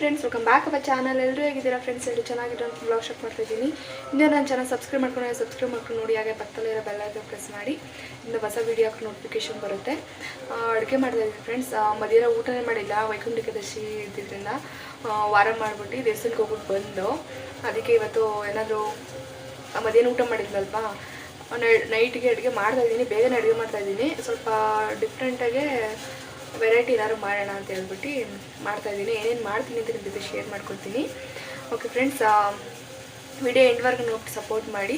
Friends welcome back our channel ಎಲ್ಲರೂ ಹೇಗಿದ್ದೀರಾ friends ಎಲ್ಲರೂ ಚೆನ್ನಾಗಿರೋ ಅಂತ ಬ್ಲಾಗ್ ಶಾಪ್ ಮಾಡ್ತಾ ಇದ್ದೀನಿ. ಇನ್ನೂ ನನ್ನ ಚೆನ್ನಾಗಿ ಸಬ್ಸ್ಕ್ರೈಬ್ ಮಾಡ್ಕೊಂಡು ಸಬ್ಸ್ಕ್ರೈಬ್ ಮಾಡ್ಕೊಂಡು ನೋಡಿ, ಹಾಗೆ ಪಕ್ಕದಲ್ಲಿರೋ ಬೆಲ್ಲ ಐತೆ ಪ್ರೆಸ್ ಮಾಡಿ. ಇನ್ನು ಹೊಸ ವೀಡಿಯೋ ನೋಟಿಫಿಕೇಶನ್ ಬರುತ್ತೆ. ಅಡುಗೆ ಮಾಡ್ತಾ ಇದ್ದೀನಿ ಫ್ರೆಂಡ್ಸ್ ಮಧ್ಯಾಹ್ನ ಊಟನೇ ಮಾಡಿಲ್ಲ, ವೈಕುಂಠ ಏಕಾದಶಿ ಇದ್ದಿದ್ದರಿಂದ ವಾರ ಮಾಡಿಬಿಟ್ಟು ದೇವಸ್ಥಾನಕ್ಕೆ ಹೋಗ್ಬಿಟ್ಟು ಬಂದು, ಅದಕ್ಕೆ ಇವತ್ತು ಏನಾದರೂ ಮಧ್ಯಾಹ್ನ ಊಟ ಮಾಡಿದ್ನಲ್ವಾ? ನೈಟ್ಗೆ ಅಡುಗೆ ಮಾಡ್ತಾ ಇದ್ದೀನಿ, ಬೇಗನೆ ಅಡುಗೆ ಮಾಡ್ತಾ ಇದ್ದೀನಿ. ಸ್ವಲ್ಪ ಡಿಫ್ರೆಂಟಾಗೆ ವೆರೈಟಿ ಏನಾದ್ರು ಮಾಡೋಣ ಅಂತ ಹೇಳ್ಬಿಟ್ಟು ಮಾಡ್ತಾ ಇದ್ದೀನಿ. ಏನೇನು ಮಾಡ್ತೀನಿ ಅಂತ ನಿಮ್ಮ ಜೊತೆ ಶೇರ್ ಮಾಡ್ಕೊಳ್ತೀನಿ. ಓಕೆ ಫ್ರೆಂಡ್ಸ್ ವಿಡಿಯೋ ಎಂಡ್ವರೆಗೂ ನೋಡಿ ಸಪೋರ್ಟ್ ಮಾಡಿ.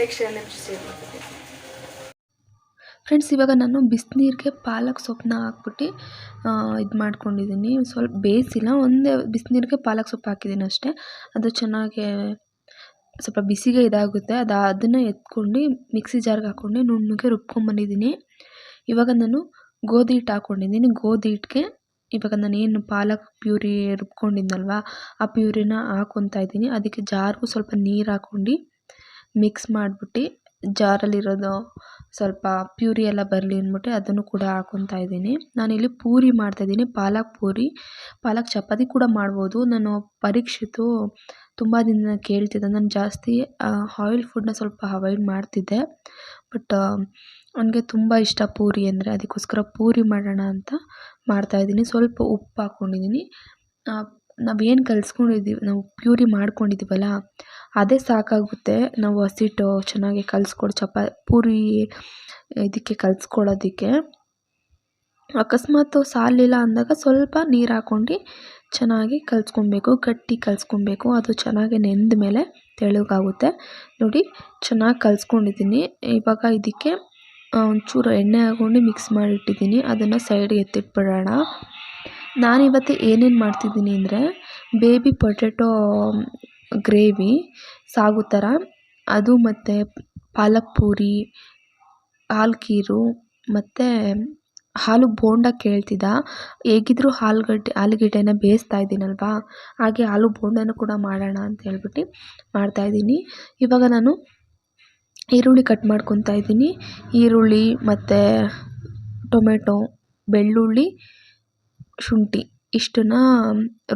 ನೆಕ್ಸ್ಟ್ ನಿಮ್ಮ ಶೇರ್ ಮಾಡ್ಕೊತೀನಿ ಫ್ರೆಂಡ್ಸ್ ಇವಾಗ ನಾನು ಬಿಸಿನೀರಿಗೆ ಪಾಲಕ್ ಸೊಪ್ಪನ್ನ ಹಾಕ್ಬಿಟ್ಟು ಇದು ಮಾಡ್ಕೊಂಡಿದ್ದೀನಿ. ಸ್ವಲ್ಪ ಬೇಯಿಸಿಲ್ಲ ಒಂದೇ ಬಿಸಿನೀರಿಗೆ ಪಾಲಕ್ ಸೊಪ್ಪು ಹಾಕಿದ್ದೀನಿ ಅಷ್ಟೇ. ಅದು ಚೆನ್ನಾಗಿ ಸ್ವಲ್ಪ ಬಿಸಿಗೆ ಇದಾಗುತ್ತೆ. ಅದು, ಅದನ್ನು ಎತ್ಕೊಂಡು ಮಿಕ್ಸಿ ಜಾರ್ಗೆ ಹಾಕ್ಕೊಂಡು ನುಣ್ಣಗೆ ರುಬ್ಕೊಂಡ್ಬಂದಿದ್ದೀನಿ ಇವಾಗ ನಾನು ಗೋಧಿ ಹಿಟ್ಟು ಹಾಕ್ಕೊಂಡಿದ್ದೀನಿ ಗೋಧಿ ಹಿಟ್ಟಿಗೆ ಇವಾಗ ನಾನೇನು ಪಾಲಕ್ ಪ್ಯೂರಿ ರುಬ್ಕೊಂಡಿದ್ನಲ್ವ, ಆ ಪ್ಯೂರಿನ ಹಾಕ್ಕೊತಾ ಇದ್ದೀನಿ. ಅದಕ್ಕೆ ಜಾರ್ಗೂ ಸ್ವಲ್ಪ ನೀರು ಹಾಕ್ಕೊಂಡು ಮಿಕ್ಸ್ ಮಾಡಿಬಿಟ್ಟು ಜಾರಲ್ಲಿರೋದು ಸ್ವಲ್ಪ ಪ್ಯೂರಿ ಎಲ್ಲ ಬರಲಿ ಅಂದ್ಬಿಟ್ಟು ಅದನ್ನು ಕೂಡ ಹಾಕ್ಕೊತಾ ಇದ್ದೀನಿ. ನಾನಿಲ್ಲಿ ಪೂರಿ ಮಾಡ್ತಾಯಿದ್ದೀನಿ ಪಾಲಕ್ ಪೂರಿ, ಪಾಲಕ್ ಚಪಾತಿ ಕೂಡ ಮಾಡ್ಬೋದು. ನಾನು ಪರೀಕ್ಷಿತು ತುಂಬ ದಿನ ಕೇಳ್ತಿದ್ದೆ. ನಾನು ಜಾಸ್ತಿ ಆಯಿಲ್ ಫುಡ್ನ ಸ್ವಲ್ಪ ಅವಾಯ್ಡ್ ಮಾಡ್ತಿದ್ದೆ. ಬಟ್ ಅವನಿಗೆ ತುಂಬ ಇಷ್ಟ ಪೂರಿ ಅಂದರೆ ಅದಕ್ಕೋಸ್ಕರ ಪೂರಿ ಮಾಡೋಣ ಅಂತ ಮಾಡ್ತಾಯಿದ್ದೀನಿ ಸ್ವಲ್ಪ ಉಪ್ಪು ಹಾಕ್ಕೊಂಡಿದ್ದೀನಿ ನಾವೇನು ಕಲಿಸ್ಕೊಂಡಿದ್ದೀವಿ, ನಾವು ಪ್ಯೂರಿ ಮಾಡ್ಕೊಂಡಿದ್ದೀವಲ್ಲ, ಅದೇ ಸಾಕಾಗುತ್ತೆ. ನಾವು ಹಸಿಟ್ಟು ಚೆನ್ನಾಗಿ ಕಲಿಸ್ಕೊಡು, ಚಪಾ, ಪೂರಿ ಇದಕ್ಕೆ ಕಲಿಸ್ಕೊಳ್ಳೋದಕ್ಕೆ ಅಕಸ್ಮಾತ್ ಸಾಲಿಲ್ಲ ಅಂದಾಗ ಸ್ವಲ್ಪ ನೀರು ಹಾಕ್ಕೊಂಡು ಚೆನ್ನಾಗಿ ಕಲಿಸ್ಕೊಬೇಕು, ಗಟ್ಟಿ ಕಲಿಸ್ಕೊಬೇಕು. ಅದು ಚೆನ್ನಾಗಿ ನೆಂದ ಮೇಲೆ ತೆಳುಗಾಗುತ್ತೆ. ನೋಡಿ, ಚೆನ್ನಾಗಿ ಕಲಿಸ್ಕೊಂಡಿದ್ದೀನಿ. ಇವಾಗ ಇದಕ್ಕೆ ಒಂಚೂರು ಎಣ್ಣೆ ಹಾಕ್ಕೊಂಡು ಮಿಕ್ಸ್ ಮಾಡಿಟ್ಟಿದ್ದೀನಿ. ಅದನ್ನು ಸೈಡ್ಗೆ ಎತ್ತಿಟ್ಬಿಡೋಣ. ನಾನಿವತ್ತು ಏನೇನು ಮಾಡ್ತಿದ್ದೀನಿ ಅಂದರೆ ಬೇಬಿ ಪೊಟೆಟೊ ಗ್ರೇವಿ ಸಾಗು ಥರ ಅದು ಮತ್ತು ಪಾಲಕ್ ಪೂರಿ, ಹಾಲು ಖೀರು ಮತ್ತು ಹಾಲು ಬೋಂಡ ಕೇಳ್ತಿದ್ದ. ಹೇಗಿದ್ದರೂ ಆಲೂಗಡ್ಡೆ ಆಲೂಗಡ್ಡೆನ ಬೇಯಿಸ್ತಾ ಇದ್ದೀನಲ್ವಾ? ಹಾಗೆ ಆಲೂ ಬೋಂಡನೂ ಕೂಡ ಮಾಡೋಣ ಅಂತ ಹೇಳ್ಬಿಟ್ಟು ಮಾಡ್ತಾಯಿದ್ದೀನಿ ಇವಾಗ ನಾನು ಈರುಳ್ಳಿ ಕಟ್ ಮಾಡ್ಕೊತಾ ಇದ್ದೀನಿ. ಈರುಳ್ಳಿ ಮತ್ತು ಟೊಮೆಟೊ, ಬೆಳ್ಳುಳ್ಳಿ, ಶುಂಠಿ ಇಷ್ಟನ್ನ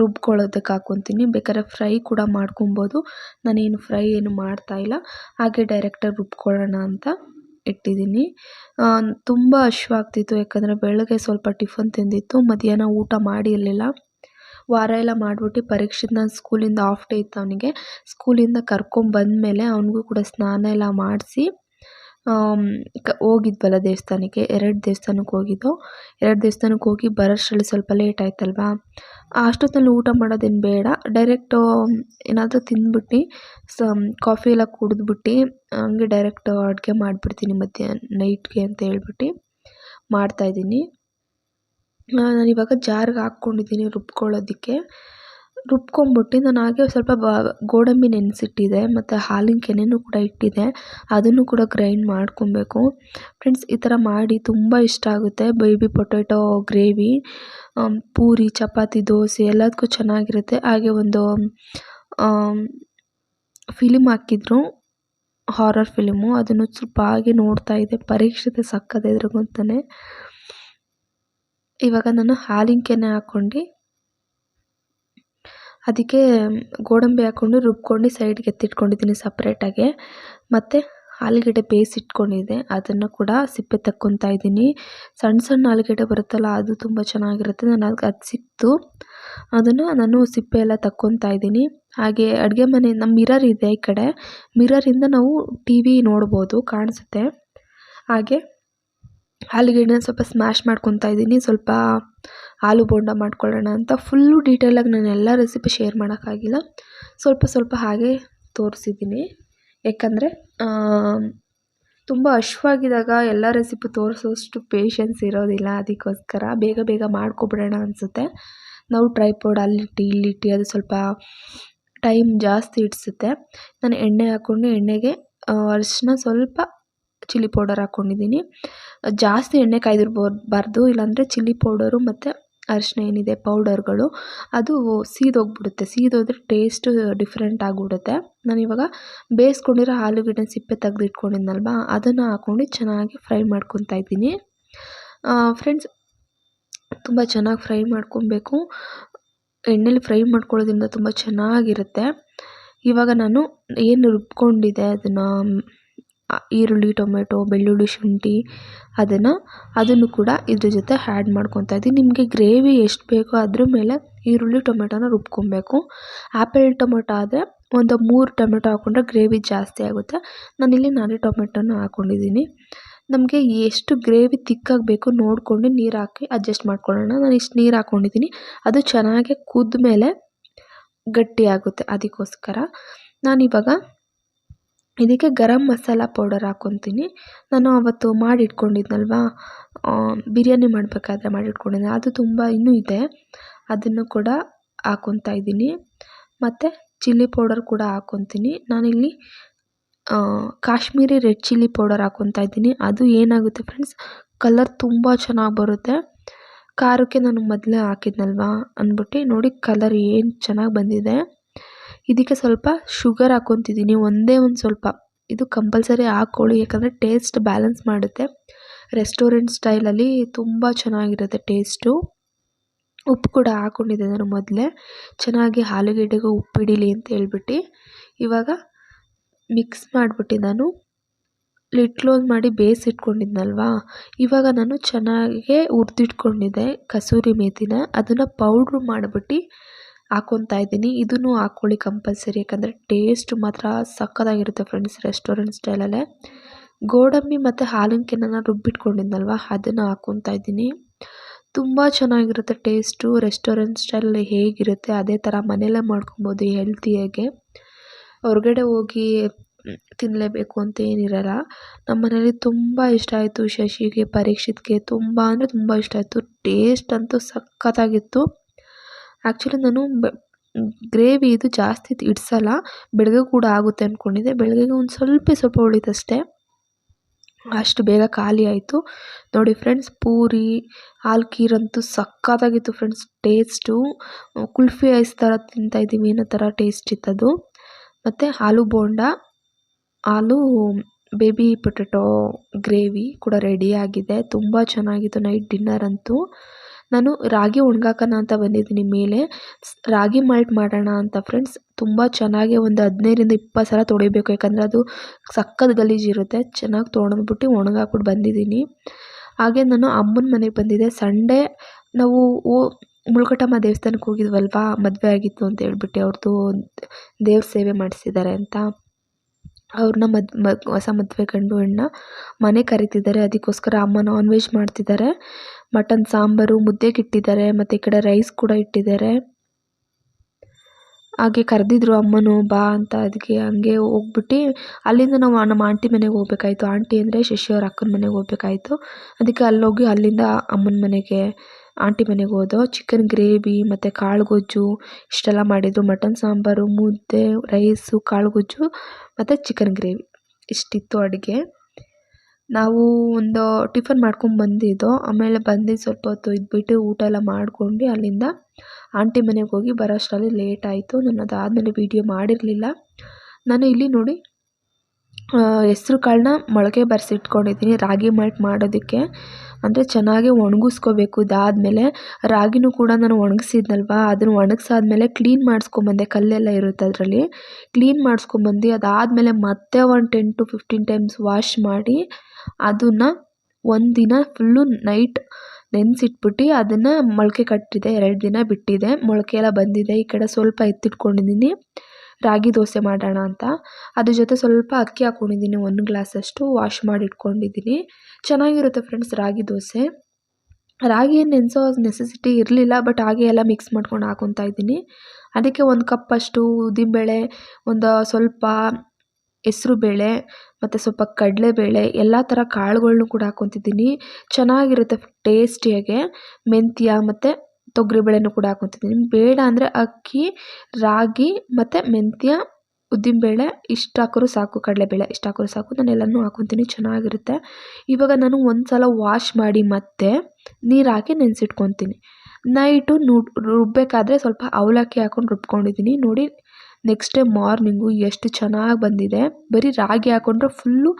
ರುಬ್ಕೊಳ್ಳೋದಕ್ಕೆ ಹಾಕ್ಕೊತೀನಿ ಬೇಕಾದ್ರೆ ಫ್ರೈ ಕೂಡ ಮಾಡ್ಕೊಬೋದು. ನಾನೇನು ಫ್ರೈ ಏನು ಮಾಡ್ತಾಯಿಲ್ಲ ಹಾಗೆ ಡೈರೆಕ್ಟಾಗಿ ರುಬ್ಕೊಳ್ಳೋಣ ಅಂತ ಇಟ್ಟಿದ್ದೀನಿ. ತುಂಬ ಹಶ್ವಾಗ್ತಿತ್ತು. ಯಾಕಂದರೆ ಬೆಳಗ್ಗೆ ಸ್ವಲ್ಪ ಟಿಫನ್ ತಿಂದಿತ್ತು. ಮಧ್ಯಾಹ್ನ ಊಟ ಮಾಡಿರಲಿಲ್ಲ. ವಾರ ಎಲ್ಲ ಮಾಡ್ಬಿಟ್ಟು ಪರೀಕ್ಷೆದು ನಾನು ಸ್ಕೂಲಿಂದ ಆಫ್ ಡೇ ಇತ್ತು ಅವನಿಗೆ. ಸ್ಕೂಲಿಂದ ಕರ್ಕೊಂಬಂದಮೇಲೆ ಅವನಿಗೂ ಕೂಡ ಸ್ನಾನ ಎಲ್ಲ ಮಾಡಿಸಿ ಕ, ಹೋಗಿದ್ವಲ್ಲ ದೇವಸ್ಥಾನಕ್ಕೆ, ಎರಡು ದೇವಸ್ಥಾನಕ್ಕೆ ಹೋಗಿದ್ದು. ಎರಡು ದೇವಸ್ಥಾನಕ್ಕೆ ಹೋಗಿ ಬರೋಷ್ಟರಲ್ಲಿ ಸ್ವಲ್ಪ ಲೇಟ್ ಆಯ್ತಲ್ವಾ? ಅಷ್ಟೊತ್ತಲ್ಲಿ ಊಟ ಮಾಡೋದೇನು ಬೇಡ. ಡೈರೆಕ್ಟು ಏನಾದರೂ ತಿಂದ್ಬಿಟ್ಟು ಸ ಕಾಫಿ ಎಲ್ಲ ಕುಡಿದ್ಬಿಟ್ಟು, ಹಂಗೆ ಡೈರೆಕ್ಟ್ ಅಡುಗೆ ಮಾಡಿಬಿಡ್ತೀನಿ ಮಧ್ಯಾಹ್ನ ನೈಟ್ಗೆ ಅಂತ ಹೇಳ್ಬಿಟ್ಟು ಮಾಡ್ತಾಯಿದ್ದೀನಿ ನಾನಿವಾಗ ಜಾರ್ಗೆ ಹಾಕ್ಕೊಂಡಿದ್ದೀನಿ ರುಬ್ಕೊಳ್ಳೋದಕ್ಕೆ. ರುಬ್ಕೊಂಬಿಟ್ಟು ನಾನು ಹಾಗೆ ಸ್ವಲ್ಪ ಬ, ಗೋಡಂಬಿ ನೆನೆಸಿಟ್ಟಿದ್ದೆ ಮತ್ತು ಹಾಲಿನ ಕೆನೆನೂ ಕೂಡ ಇಟ್ಟಿದ್ದೆ ಅದನ್ನು ಕೂಡ ಗ್ರೈಂಡ್ ಮಾಡ್ಕೊಬೇಕು. ಫ್ರೆಂಡ್ಸ್, ಈ ಥರ ಮಾಡಿ ತುಂಬ ಇಷ್ಟ ಆಗುತ್ತೆ. Baby potato gravy puri, chapati, dosa ಎಲ್ಲದಕ್ಕೂ ಚೆನ್ನಾಗಿರುತ್ತೆ. ಹಾಗೆ ಒಂದು ಫಿಲಿಮ್ ಹಾಕಿದ್ರು. Horror film. ಅದನ್ನು ಸ್ವಲ್ಪ ಹಾಗೆ ನೋಡ್ತಾ ಇದ್ದೆ ಪರೀಕ್ಷತೆ ಸಕ್ಕತ್ ಎದುರುಗೊಂತಾನೆ. ಇವಾಗ ನಾನು ಹಾಲಿನ ಕೆನೆ ಹಾಕ್ಕೊಂಡು ಅದಕ್ಕೆ ಗೋಡಂಬಿ ಹಾಕ್ಕೊಂಡು ರುಬ್ಕೊಂಡು ಸೈಡ್ಗೆ ಎತ್ತಿಟ್ಕೊಂಡಿದ್ದೀನಿ ಸಪ್ರೇಟಾಗೆ. ಮತ್ತು ಆಲೂಗೆಡ್ಡೆ ಬೇಯಿಸಿಟ್ಕೊಂಡಿದ್ದೆ ಅದನ್ನು ಕೂಡ ಸಿಪ್ಪೆ ತಕ್ಕೊತಾ ಇದ್ದೀನಿ. ಸಣ್ಣ ಸಣ್ಣ ಆಲೂಗೆಡ್ಡೆ ಬರುತ್ತಲ್ಲ, ಅದು ತುಂಬ ಚೆನ್ನಾಗಿರುತ್ತೆ. ನಾನು ಅದಕ್ಕೆ ಅದು ಸಿಕ್ತು. ಅದನ್ನು ನಾನು ಸಿಪ್ಪೆ ಎಲ್ಲ ತಕ್ಕೊತಾ ಇದ್ದೀನಿ. ಹಾಗೆ ಅಡುಗೆ ಮನೆ, ನಮ್ಮ ಮಿರರ್ ಇದೆ ಈ ಕಡೆ. ಮಿರರಿಂದ ನಾವು ಟಿ ವಿ ನೋಡ್ಬೋದು, ಕಾಣಿಸುತ್ತೆ. ಹಾಗೆ ಆಲೂಗೆಡ್ಡೆನ ಸ್ವಲ್ಪ ಸ್ಮ್ಯಾಶ್ ಮಾಡ್ಕೊತಾ ಇದ್ದೀನಿ. ಸ್ವಲ್ಪ ಆಲೂ ಬೋಂಡ ಮಾಡ್ಕೊಳ್ಳೋಣ ಅಂತ. ಫುಲ್ಲು ಡೀಟೇಲಾಗಿ ನಾನು ಎಲ್ಲ ರೆಸಿಪಿ ಶೇರ್ ಮಾಡೋಕ್ಕಾಗಿಲ್ಲ ಸ್ವಲ್ಪ ಸ್ವಲ್ಪ ಹಾಗೆ ತೋರಿಸಿದ್ದೀನಿ. ಯಾಕಂದರೆ ತುಂಬ ಹಶ್ವಾಗಿದ್ದಾಗ ಎಲ್ಲ ರೆಸಿಪಿ ತೋರಿಸೋಷ್ಟು ಪೇಷನ್ಸ್ ಇರೋದಿಲ್ಲ. ಅದಕ್ಕೋಸ್ಕರ ಬೇಗ ಬೇಗ ಮಾಡ್ಕೊಬಿಡೋಣ ಅನಿಸುತ್ತೆ. ನಾವು ಟ್ರೈಪೋಡ್ ಅಲ್ಲಿಟ್ಟು ಇಲ್ಲಿಟ್ಟು ಅದು ಸ್ವಲ್ಪ ಟೈಮ್ ಜಾಸ್ತಿ ಇಡಿಸುತ್ತೆ. ನಾನು ಎಣ್ಣೆ ಹಾಕ್ಕೊಂಡು ಎಣ್ಣೆಗೆ ಅರಿಶಿನ ಸ್ವಲ್ಪ ಚಿಲ್ಲಿ ಪೌಡರ್ ಹಾಕ್ಕೊಂಡಿದ್ದೀನಿ ಜಾಸ್ತಿ ಎಣ್ಣೆ ಕಾಯ್ದಿರ್ಬಾರ್ದು, ಇಲ್ಲಾಂದರೆ ಚಿಲ್ಲಿ ಪೌಡರು ಮತ್ತು ಅರಿಶಿನ ಏನಿದೆ ಪೌಡರ್ಗಳು, ಅದು ಸೀದೋಗ್ಬಿಡುತ್ತೆ. ಸೀದೋದ್ರೆ ಟೇಸ್ಟು ಡಿಫ್ರೆಂಟ್ ಆಗಿಬಿಡುತ್ತೆ. ನಾನಿವಾಗ ಬೇಯಿಸ್ಕೊಂಡಿರೋ ಆಲೂಗಡ್ಡೆ ಸಿಪ್ಪೆ ತೆಗೆದಿಟ್ಕೊಂಡಿದ್ನಲ್ವ, ಅದನ್ನು ಹಾಕ್ಕೊಂಡು ಚೆನ್ನಾಗಿ ಫ್ರೈ ಮಾಡ್ಕೊತಾ ಇದ್ದೀನಿ. ಫ್ರೆಂಡ್ಸ್, ತುಂಬ ಚೆನ್ನಾಗಿ ಫ್ರೈ ಮಾಡ್ಕೊಬೇಕು. ಎಣ್ಣೆಲಿ ಫ್ರೈ ಮಾಡ್ಕೊಳ್ಳೋದ್ರಿಂದ ತುಂಬ ಚೆನ್ನಾಗಿರುತ್ತೆ. ಇವಾಗ ನಾನು ಏನು ರುಬ್ಕೊಂಡಿದ್ದೆ ಅದನ್ನು ಈರುಳ್ಳಿ, ಟೊಮೆಟೊ, ಬೆಳ್ಳುಳ್ಳಿ, ಶುಂಠಿ ಅದನ್ನು ಅದನ್ನು ಕೂಡ ಇದ್ರ ಜೊತೆ ಆ್ಯಡ್ ಮಾಡ್ಕೊತಾ ಇದ್ದೀನಿ. ನಿಮಗೆ ಗ್ರೇವಿ ಎಷ್ಟು ಬೇಕೋ ಅದ್ರ ಮೇಲೆ ಈರುಳ್ಳಿ, ಟೊಮೆಟೊನ ರುಬ್ಕೊಬೇಕು. ಆ್ಯಪಲ್ ಟೊಮೆಟೊ ಆದರೆ ಒಂದು ಮೂರು ಟೊಮೆಟೊ ಹಾಕ್ಕೊಂಡ್ರೆ ಗ್ರೇವಿ ಜಾಸ್ತಿ ಆಗುತ್ತೆ. ನಾನಿಲ್ಲಿ ನಾನೇ ಟೊಮೆಟೊನ ಹಾಕ್ಕೊಂಡಿದ್ದೀನಿ ನಮಗೆ ಎಷ್ಟು ಗ್ರೇವಿ ತಿಕ್ಕಾಗಬೇಕು ನೋಡಿಕೊಂಡು ನೀರು ಹಾಕಿ ಅಡ್ಜಸ್ಟ್ ಮಾಡ್ಕೊಳ್ಳೋಣ. ನಾನು ಇಷ್ಟು ನೀರು ಹಾಕ್ಕೊಂಡಿದ್ದೀನಿ ಅದು ಚೆನ್ನಾಗಿ ಕುದ್ದ ಮೇಲೆ ಗಟ್ಟಿಯಾಗುತ್ತೆ ಅದಕ್ಕೋಸ್ಕರ. ನಾನಿವಾಗ ಇದಕ್ಕೆ ಗರಮ್ ಮಸಾಲ ಪೌಡರ್ ಹಾಕ್ಕೊತೀನಿ ನಾನು ಅವತ್ತು ಮಾಡಿಟ್ಕೊಂಡಿದ್ನಲ್ವ? ಬಿರಿಯಾನಿ ಮಾಡಬೇಕಾದ್ರೆ ಮಾಡಿಟ್ಕೊಂಡಿದ್ದೆ. ಅದು ತುಂಬ ಇನ್ನೂ ಇದೆ. ಅದನ್ನು ಕೂಡ ಹಾಕ್ಕೊತಾ ಇದ್ದೀನಿ. ಮತ್ತು ಚಿಲ್ಲಿ ಪೌಡರ್ ಕೂಡ ಹಾಕ್ಕೊತೀನಿ ನಾನಿಲ್ಲಿ ಕಾಶ್ಮೀರಿ ರೆಡ್ ಚಿಲ್ಲಿ ಪೌಡರ್ ಹಾಕ್ಕೊತಾ ಇದ್ದೀನಿ. ಅದು ಏನಾಗುತ್ತೆ ಫ್ರೆಂಡ್ಸ್ ಕಲರ್ ತುಂಬ ಚೆನ್ನಾಗಿ ಬರುತ್ತೆ. ಖಾರಕ್ಕೆ ನಾನು ಮೊದಲೇ ಹಾಕಿದ್ನಲ್ವಾ? ಅಂದ್ಬಿಟ್ಟು ನೋಡಿ ಕಲರ್ ಏನು ಚೆನ್ನಾಗಿ ಬಂದಿದೆ. ಇದಕ್ಕೆ ಸ್ವಲ್ಪ ಶುಗರ್ ಹಾಕ್ಕೊತಿದ್ದೀನಿ ಒಂದೇ ಒಂದು ಸ್ವಲ್ಪ. ಇದು ಕಂಪಲ್ಸರಿ ಹಾಕ್ಕೊಳ್ಳಿ ಯಾಕಂದರೆ ಟೇಸ್ಟ್ ಬ್ಯಾಲೆನ್ಸ್ ಮಾಡುತ್ತೆ. ರೆಸ್ಟೋರೆಂಟ್ ಸ್ಟೈಲಲ್ಲಿ ತುಂಬ ಚೆನ್ನಾಗಿರುತ್ತೆ ಟೇಸ್ಟು ಉಪ್ಪು ಕೂಡ ಹಾಕ್ಕೊಂಡಿದ್ದೆ ನಾನು ಮೊದಲೇ. ಚೆನ್ನಾಗಿ ಆಲೂಗೆಡ್ಡೆಗೂ ಉಪ್ಪು ಹಿಡೀಲಿ ಅಂತ ಹೇಳ್ಬಿಟ್ಟು. ಇವಾಗ ಮಿಕ್ಸ್ ಮಾಡಿಬಿಟ್ಟು ನಾನು ಲಿಡ್ ಕ್ಲೋಸ್ ಮಾಡಿ ಬೇಯಿಸಿಟ್ಕೊಂಡಿದ್ನಲ್ವಾ ಇವಾಗ ನಾನು ಚೆನ್ನಾಗೇ ಉರಿದಿಟ್ಕೊಂಡಿದ್ದೆ ಕಸೂರಿ ಮೇಥಿನ ಅದನ್ನು ಪೌಡ್ರು ಮಾಡಿಬಿಟ್ಟು ಹಾಕ್ಕೊತಾ ಇದ್ದೀನಿ. ಇದನ್ನು ಹಾಕ್ಕೊಳ್ಳಿ ಕಂಪಲ್ಸರಿ. ಯಾಕಂದರೆ ಟೇಸ್ಟ್ ಮಾತ್ರ ಸಕ್ಕತ್ತಾಗಿರುತ್ತೆ ಫ್ರೆಂಡ್ಸ್ ರೆಸ್ಟೋರೆಂಟ್ ಸ್ಟೈಲಲ್ಲೇ. ಗೋಡಂಬಿ ಮತ್ತು ಹಾಲಿನ ಕೆನೆನ ರುಬ್ಬಿಟ್ಕೊಂಡಿದ್ನಲ್ವ, ಅದನ್ನು ಹಾಕ್ಕೊತಾ ಇದ್ದೀನಿ. ತುಂಬ ಚೆನ್ನಾಗಿರುತ್ತೆ ಟೇಸ್ಟು. ರೆಸ್ಟೋರೆಂಟ್ ಸ್ಟೈಲಲ್ಲಿ ಹೇಗಿರುತ್ತೆ, ಅದೇ ಥರ ಮನೆಯಲ್ಲೇ ಮಾಡ್ಕೊಬೋದು ಹೆಲ್ತಿಯಾಗೆ. ಹೊರಗಡೆ ಹೋಗಿ ತಿನ್ನಲೇಬೇಕು ಅಂತ ಏನಿರಲ್ಲ. ನಮ್ಮ ಮನೇಲಿ ತುಂಬ ಇಷ್ಟ ಆಯಿತು ಶಶಿಗೆ, ಪರೀಕ್ಷಿತ್ಗೆ. ತುಂಬ ಅಂದರೆ ತುಂಬ ಇಷ್ಟ ಆಯಿತು. ಟೇಸ್ಟ್ ಅಂತೂ ಸಖತ್ತಾಗಿತ್ತು. ಆ್ಯಕ್ಚುಲಿ ನಾನು ಬ ಗ್ರೇವಿ ಇದು ಜಾಸ್ತಿ ಇಡ್ಸಲ್ಲ. ಬೆಳಗ್ಗೆ ಕೂಡ ಆಗುತ್ತೆ ಅಂದ್ಕೊಂಡಿದ್ದೆ ಬೆಳಗ್ಗೆಗೆ ಒಂದು ಸ್ವಲ್ಪ ಸ್ವಲ್ಪ ಅಷ್ಟು ಬೇಗ ಖಾಲಿ ಆಯಿತು. ನೋಡಿ ಫ್ರೆಂಡ್ಸ್ ಪೂರಿ, ಹಾಲು ಖೀರಂತೂ ಸಕ್ಕತ್ತಾಗಿತ್ತು ಫ್ರೆಂಡ್ಸ್ ಟೇಸ್ಟು ಕುಲ್ಫಿ ಐಸ್ ಥರ ತಿಂತಾಯಿದ್ದೀವಿ ಏನೋ ಥರ ಟೇಸ್ಟ್ ಇತ್ತದು. ಮತ್ತು aloo bonda aloo baby potato gravy ಕೂಡ ರೆಡಿಯಾಗಿದೆ ತುಂಬ ಚೆನ್ನಾಗಿತ್ತು. ನೈಟ್ ಡಿನ್ನರ್ ಅಂತೂ. ನಾನು ರಾಗಿ ಒಣಗಾಕೋಣ ಅಂತ ಬಂದಿದ್ದೀನಿ ಮೇಲೆ. ರಾಗಿ ಮಾಲ್ಟ್ ಮಾಡೋಣ ಅಂತ ಫ್ರೆಂಡ್ಸ್. ತುಂಬ ಚೆನ್ನಾಗಿ ಒಂದು ಹದಿನೈದರಿಂದ ಇಪ್ಪತ್ತು ಸಲ ತೊಳಿಬೇಕು. ಯಾಕಂದರೆ ಅದು ಸಖತ್ ಗಲೀಜಿರುತ್ತೆ ಚೆನ್ನಾಗಿ ತೊಳೆದ್ಬಿಟ್ಟು ಒಣಗಾಕ್ಬಿಟ್ಟು ಬಂದಿದ್ದೀನಿ. ಹಾಗೆ ನಾನು ಅಮ್ಮನ ಮನೆಗೆ ಬಂದಿದ್ದೆ. ಸಂಡೇ ನಾವು ಓ ಮುಳುಗಟ್ಟಮ್ಮ ದೇವಸ್ಥಾನಕ್ಕೆ ಹೋಗಿದ್ವಲ್ವಾ? ಮದುವೆ ಆಗಿತ್ತು ಅಂತ ಹೇಳ್ಬಿಟ್ಟು ಅವ್ರದ್ದು ದೇವ್ರ ಸೇವೆ ಮಾಡಿಸಿದ್ದಾರೆ ಅಂತ. ಅವ್ರನ್ನ ಮದ್ ಮದ್, ಹೊಸ ಮದುವೆ ಗಂಡು ಹೆಣ್ಣ ಮನೆ ಕರಿತಿದ್ದಾರೆ. ಅದಕ್ಕೋಸ್ಕರ ಅಮ್ಮ ನಾನ್ ವೆಜ್ ಮಾಡ್ತಿದ್ದಾರೆ. ಮಟನ್ ಸಾಂಬಾರು, ಮುದ್ದೆಗೆ ಇಟ್ಟಿದ್ದಾರೆ, ಮತ್ತು ಈ ಕಡೆ ರೈಸ್ ಕೂಡ ಇಟ್ಟಿದ್ದಾರೆ. ಹಾಗೆ ಕರೆದಿದ್ರು ಅಮ್ಮನು, ಬಾ ಅಂತ ಅದಕ್ಕೆ ಹಂಗೆ ಹೋಗ್ಬಿಟ್ಟು ಅಲ್ಲಿಂದ ನಾವು ನಮ್ಮ ಆಂಟಿ ಮನೆಗೆ ಹೋಗ್ಬೇಕಾಯ್ತು. ಆಂಟಿ ಅಂದರೆ ಶಶಿ ಅವ್ರ ಅಕ್ಕನ ಮನೆಗೆ ಹೋಗ್ಬೇಕಾಯ್ತು. ಅದಕ್ಕೆ ಅಲ್ಲೋಗಿ ಅಲ್ಲಿಂದ ಅಮ್ಮನ ಮನೆಗೆ ಆಂಟಿ ಮನೆಗೆ ಹೋದೋ ಚಿಕನ್ ಗ್ರೇವಿ ಮತ್ತು ಕಾಳು ಗೊಜ್ಜು ಇಷ್ಟೆಲ್ಲ ಮಾಡಿದ್ರು. ಮಟನ್ ಸಾಂಬಾರು, ಮುದ್ದೆ ರೈಸು ಕಾಳು ಗೊಜ್ಜು ಮತ್ತು ಚಿಕನ್ ಗ್ರೇವಿ ಇಷ್ಟಿತ್ತು ಅಡುಗೆ. ನಾವು ಒಂದು ಟಿಫನ್ ಮಾಡ್ಕೊಂಡು ಬಂದಿದ್ದೋ. ಆಮೇಲೆ ಬಂದು ಸ್ವಲ್ಪ ಹೊತ್ತು ಇದ್ಬಿಟ್ಟು ಊಟ ಎಲ್ಲ ಮಾಡ್ಕೊಂಡು ಅಲ್ಲಿಂದ ಆಂಟಿ ಮನೆಗೆ ಹೋಗಿ ಬರೋ ಅಷ್ಟರಲ್ಲಿ ಲೇಟ್ ಆಯಿತು. ನಾನು ಅದಾದಮೇಲೆ ವೀಡಿಯೋ ಮಾಡಿರಲಿಲ್ಲ. ನಾನು ಇಲ್ಲಿ ನೋಡಿ ಹೆಸ್ರು ಕಾಳನ್ನ ಮೊಳಕೆ ಬರೆಸಿಟ್ಕೊಂಡಿದ್ದೀನಿ. ರಾಗಿ ಮಲ್ಟ್ ಮಾಡೋದಕ್ಕೆ. ಅಂದರೆ ಚೆನ್ನಾಗಿ ಒಣಗಿಸ್ಕೋಬೇಕು. ಇದಾದಮೇಲೆ ರಾಗಿನೂ ಕೂಡ ನಾನು ಒಣಗಿಸಿದ್ನಲ್ವ? ಅದನ್ನು ಒಣಗಿಸಾದ್ಮೇಲೆ ಕ್ಲೀನ್ ಮಾಡಿಸ್ಕೊಂಬಂದೆ. ಕಲ್ಲೆಲ್ಲ ಇರುತ್ತೆ ಅದರಲ್ಲಿ. ಕ್ಲೀನ್ ಮಾಡಿಸ್ಕೊಂಬಂದು ಅದಾದಮೇಲೆ ಮತ್ತೆ ಒಂದು ten to fifteen times wash ಮಾಡಿ ಅದನ್ನು ಒಂದಿನ ಫುಲ್ಲು ನೈಟ್ ನೆನೆಸಿಟ್ಬಿಟ್ಟು ಅದನ್ನು ಮೊಳಕೆ ಕಟ್ಟಿದೆ, ಎರಡು ದಿನ ಬಿಟ್ಟಿದೆ. ಮೊಳಕೆ ಎಲ್ಲ ಬಂದಿದೆ. ಈ ಕಡೆ ಸ್ವಲ್ಪ ಎತ್ತಿಟ್ಕೊಂಡಿದ್ದೀನಿ ರಾಗಿ ದೋಸೆ ಮಾಡೋಣ ಅಂತ. ಅದ್ರ ಜೊತೆ ಸ್ವಲ್ಪ ಅಕ್ಕಿ ಹಾಕ್ಕೊಂಡಿದ್ದೀನಿ ಒಂದು ಗ್ಲಾಸಷ್ಟು ವಾಶ್ ಮಾಡಿ ಇಟ್ಕೊಂಡಿದ್ದೀನಿ ಚೆನ್ನಾಗಿರುತ್ತೆ ಫ್ರೆಂಡ್ಸ್ ರಾಗಿ ದೋಸೆ. ರಾಗಿ ಏನು ನೆನೆಸೋ ನೆಸೆಸಿಟಿ ಇರಲಿಲ್ಲ ಬಟ್ ಹಾಗೆ ಎಲ್ಲ ಮಿಕ್ಸ್ ಮಾಡ್ಕೊಂಡು ಹಾಕೊತಾ ಇದ್ದೀನಿ. ಅದಕ್ಕೆ ಒಂದು ಕಪ್ಪಷ್ಟು ಉದ್ದಿನಬೇಳೆ, ಒಂದು ಸ್ವಲ್ಪ ಹೆಸ್ರುಬೇಳೆ ಮತ್ತು ಸ್ವಲ್ಪ ಕಡಲೆಬೇಳೆ ಎಲ್ಲ ಥರ ಕಾಳುಗಳನ್ನೂ ಕೂಡ ಹಾಕ್ಕೊತಿದ್ದೀನಿ ಚೆನ್ನಾಗಿರುತ್ತೆ ಟೇಸ್ಟಿಯಾಗೆ. ಮೆಂತ್ಯ ಮತ್ತು ತೊಗರಿಬೇಳೆನೂ ಕೂಡ ಹಾಕ್ಕೊತಿದ್ದೀನಿ ಬೇಡ ಅಂದರೆ ಅಕ್ಕಿ, ರಾಗಿ ಮತ್ತು ಮೆಂತ್ಯ, ಉದ್ದಿನಬೇಳೆ, ಇಷ್ಟು ಹಾಕೋರು ಸಾಕು. ಕಡಲೆಬೇಳೆ ಇಷ್ಟು ಹಾಕೋರು ಸಾಕು. ನಾನು ಎಲ್ಲನೂ ಹಾಕ್ಕೊತೀನಿ ಚೆನ್ನಾಗಿರುತ್ತೆ. ಇವಾಗ ನಾನು ಒಂದು ಸಲ ವಾಶ್ ಮಾಡಿ ಮತ್ತೆ ನೀರು ಹಾಕಿ ನೆನೆಸಿಟ್ಕೊತೀನಿ. ನೈಟು ನು ರುಬ್ಬಬೇಕಾದ್ರೆ ಸ್ವಲ್ಪ ಅವಲಕ್ಕಿ ಹಾಕ್ಕೊಂಡು ರುಬ್ಕೊಂಡಿದ್ದೀನಿ. ನೋಡಿ ನೆಕ್ಸ್ಟ್ ಡೇ ಮಾರ್ನಿಂಗು ಎಷ್ಟು ಚೆನ್ನಾಗಿ ಬಂದಿದೆ. ಬರೀ ರಾಗಿ ಹಾಕ್ಕೊಂಡ್ರೆ ಫುಲ್ಲು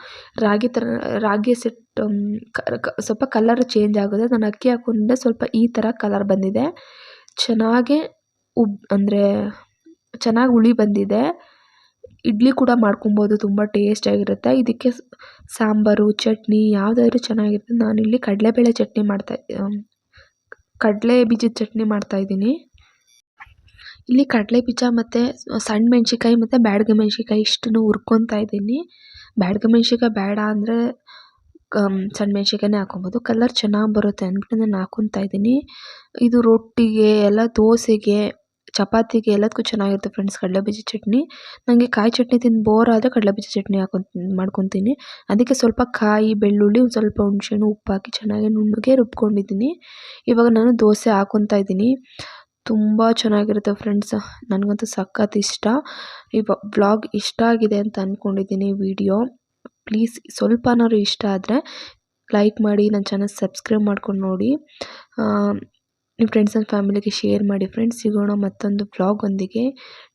ರಾಗಿ ಥರ ರಾಗಿ ಸೆಟ್ ಸ್ವಲ್ಪ ಕಲರ್ ಚೇಂಜ್ ಆಗುತ್ತೆ. ನಾನು ಅಕ್ಕಿ ಹಾಕ್ಕೊಂಡ್ರೆ ಸ್ವಲ್ಪ ಈ ಥರ ಕಲರ್ ಬಂದಿದೆ. ಚೆನ್ನಾಗೇ ಉಬ್, ಅಂದರೆ ಚೆನ್ನಾಗಿ ಹುಳಿ ಬಂದಿದೆ. ಇಡ್ಲಿ ಕೂಡ ಮಾಡ್ಕೊಬೋದು, ತುಂಬ ಟೇಸ್ಟಿಯಾಗಿರುತ್ತೆ ಇದಕ್ಕೆ ಸಾಂಬಾರು, ಚಟ್ನಿ ಯಾವುದಾದ್ರೂ ಚೆನ್ನಾಗಿರುತ್ತೆ. ನಾನಿಲ್ಲಿ ಕಡಲೆಬೇಳೆ ಚಟ್ನಿ ಮಾಡ್ತಾ ಕಡಲೆ ಬೀಜದ ಚಟ್ನಿ ಮಾಡ್ತಾಯಿದ್ದೀನಿ ಇಲ್ಲಿ ಕಡಲೆ ಬೀಜ ಮತ್ತು ಸಣ್ಣ ಮೆಣ್ಸಿನ್ಕಾಯಿ ಮತ್ತು ಬ್ಯಾಡಗಿ ಮೆಣ್ಸಿನ್ಕಾಯಿ ಇಷ್ಟನ್ನು ಹುರ್ಕೊತಾ ಇದ್ದೀನಿ. ಬ್ಯಾಡಗಿ ಮೆಣ್ಸಿನ್ಕಾಯಿ ಬೇಡ ಅಂದರೆ ಸಣ್ಣ ಮೆಣ್ಸಿನ್ಕಾಯಿನೇ ಹಾಕೊಬೋದು ಕಲರ್ ಚೆನ್ನಾಗಿ ಬರುತ್ತೆ ಅಂದ್ಬಿಟ್ಟು ನಾನು ಹಾಕೊತಾ ಇದ್ದೀನಿ. ಇದು ರೊಟ್ಟಿಗೆ, ಎಲ್ಲ ದೋಸೆಗೆ, ಚಪಾತಿಗೆ ಎಲ್ಲದಕ್ಕೂ ಚೆನ್ನಾಗಿರುತ್ತೆ ಫ್ರೆಂಡ್ಸ್ ಕಡಲೆ ಬೀಜ ಚಟ್ನಿ. ನನಗೆ ಕಾಯಿ ಚಟ್ನಿ ತಿಂದು ಬೋರ್ ಆದರೆ ಕಡಲೆ ಬೀಜ ಚಟ್ನಿ ಹಾಕೊ ಮಾಡ್ಕೊತೀನಿ. ಅದಕ್ಕೆ ಸ್ವಲ್ಪ ಕಾಯಿ, ಬೆಳ್ಳುಳ್ಳಿ, ಒಂದು ಸ್ವಲ್ಪ ಹುಣ್ಸೆಹಣ್ಣು ಉಪ್ಪು ಹಾಕಿ ಚೆನ್ನಾಗಿ ನುಣ್ಣಗೆ ರುಬ್ಕೊಂಡಿದ್ದೀನಿ. ಇವಾಗ ನಾನು ದೋಸೆ ಹಾಕೊತಾ ಇದ್ದೀನಿ. ತುಂಬ ಚೆನ್ನಾಗಿರುತ್ತೆ ಫ್ರೆಂಡ್ಸ್. ನನಗಂತೂ ಸಖತ್ ಇಷ್ಟ. ಈ ಬ್ಲಾಗ್ ಇಷ್ಟ ಆಗಿದೆ ಅಂತ ಅಂದ್ಕೊಂಡಿದ್ದೀನಿ ವಿಡಿಯೋ. ಪ್ಲೀಸ್ ಸ್ವಲ್ಪನಾದ್ರು ಇಷ್ಟ ಆದರೆ ಲೈಕ್ ಮಾಡಿ ನನ್ನ ಚಾನಲ್ ಸಬ್ಸ್ಕ್ರೈಬ್ ಮಾಡ್ಕೊಂಡು ನೋಡಿ. ನಿಮ್ಮ ಫ್ರೆಂಡ್ಸ್ ಆ್ಯಂಡ್ ಫ್ಯಾಮಿಲಿಗೆ ಶೇರ್ ಮಾಡಿ. ಫ್ರೆಂಡ್ಸ್, ಸಿಗೋಣ ಮತ್ತೊಂದು ಬ್ಲಾಗ್ ಒಂದಿಗೆ.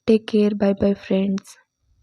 Take care, bye bye friends.